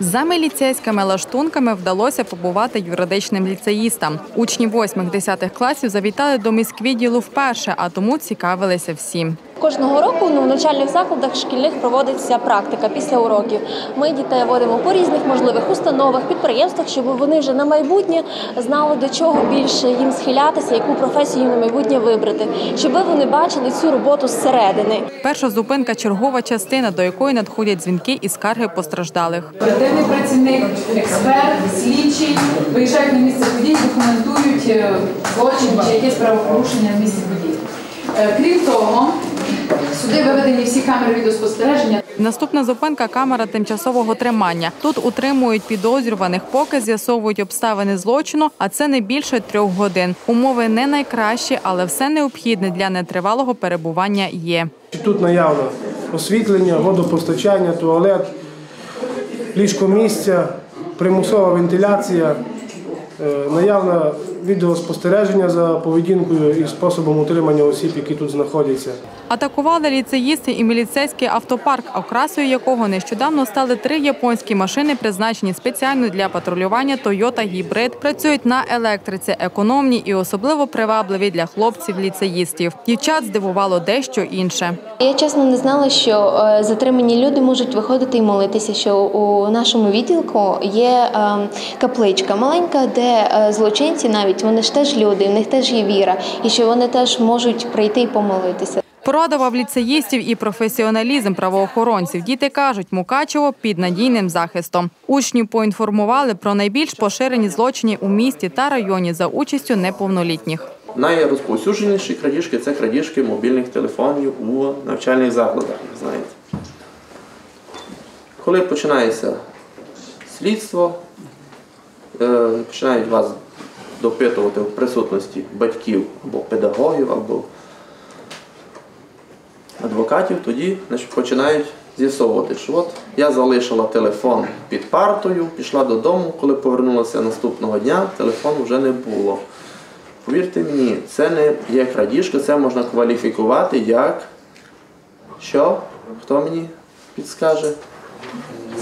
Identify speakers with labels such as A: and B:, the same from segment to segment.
A: За міліцейськими лаштунками вдалося побувати юридичним ліцеїстам. Учні 8-10 класів завітали до міськвідділу вперше, а тому цікавилися всі.
B: Кожного року ну, в навчальних закладах шкільних проводиться практика після уроків. Ми дітей водимо по різних можливих установах, підприємствах, щоб вони вже на майбутнє знали до чого більше їм схилятися, яку професію на майбутнє вибрати, щоб вони бачили цю роботу зсередини.
A: Перша зупинка чергова частина, до якої надходять дзвінки і скарги постраждалих.
C: Оперативний працівник, експерт, слідчий виїжджають на місце подій, документують е, злочин чи якесь правопорушення в місці подій. Е, Крім того, сюди виведені всі камери відеоспостереження.
A: Наступна зупинка камера тимчасового тримання. Тут утримують підозрюваних, поки з'ясовують обставини злочину, а це не більше трьох годин. Умови не найкращі, але все необхідне для нетривалого перебування є.
D: Тут наявно освітлення, водопостачання, туалет, ліжко місця, примусова вентиляція, наявне відеоспостереження за поведінкою і способом утримання осіб, які тут знаходяться.
A: Атакували ліцеїсти і міліцейський автопарк, окрасою якого нещодавно стали три японські машини, призначені спеціально для патрулювання Toyota Hybrid. Працюють на електриці, економні і особливо привабливі для хлопців-ліцеїстів. Дівчат здивувало дещо інше.
B: Я чесно не знала, що е, затримані люди можуть виходити і молитися. Що у нашому відділку є е, капличка маленька, де е, злочинці навіть вони ж теж люди, в них теж є віра, і що вони теж можуть прийти і помолитися.
A: Порадував ліцеїстів і професіоналізм правоохоронців. Діти кажуть, Мукачево під надійним захистом. Учнів поінформували про найбільш поширені злочини у місті та районі за участю неповнолітніх.
E: Найрозповсюдженіші крадіжки це крадіжки мобільних телефонів у навчальних закладах, знаєте. Коли починається слідство, починають вас допитувати в присутності батьків або педагогів, або адвокатів, тоді значить, починають з'ясовувати, що от я залишила телефон під партою, пішла додому, коли повернулася наступного дня, телефону вже не було. Повірте мені, це не є крадіжка, це можна кваліфікувати як що? Хто мені підскаже?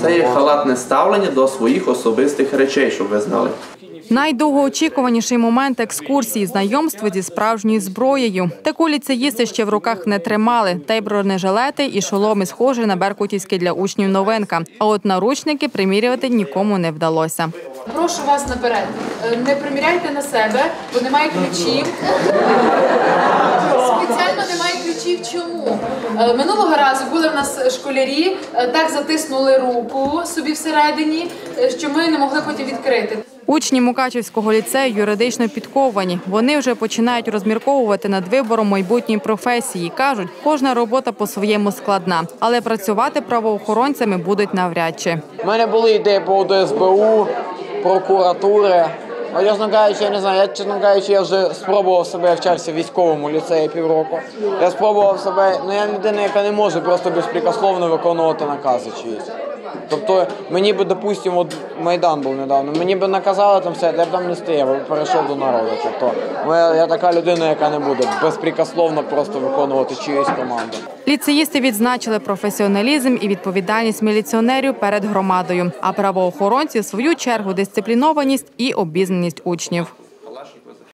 E: Це є халатне ставлення до своїх особистих речей, щоб ви знали.
A: Найдовгоочікуваніший момент екскурсії знайомство зі справжньою зброєю. Таку ліцеїсти ще в руках не тримали. Та й бронежилети і шоломи схожі на беркутівські для учнів новинка. А от наручники примірювати нікому не вдалося.
C: Прошу вас наперед. е, Не приміряйте на себе, бо немає ключів. Спеціально немає ключів. Чому? Е, Минулого разу були в нас школярі, е, так затиснули руку собі всередині, е, що ми не могли потім відкрити.
A: Учні Мукачівського ліцею юридично підковані. Вони вже починають розмірковувати над вибором майбутньої професії. кажуть, кожна робота по-своєму складна, але працювати правоохоронцями будуть навряд чи.
F: У мене були ідеї по поводу СБУ, прокуратури. А чесно кажучи, я не знаю, я чесно кажучи, я вже спробував себе, я вчався в військовому ліцеї півроку. Я спробував себе, ну я людина, яка не може просто безпрекословно виконувати накази чиїсь. Тобто мені би, допустимо, от Майдан був недавно, мені би наказали там все, я б там не стояв, я б перейшов до народу. Тобто я, така людина, яка не буде безпрекословно просто виконувати чиюсь команду.
A: Ліцеїсти відзначили професіоналізм і відповідальність міліціонерів перед громадою, а правоохоронці в свою чергу дисциплінованість і обізнаність учнів.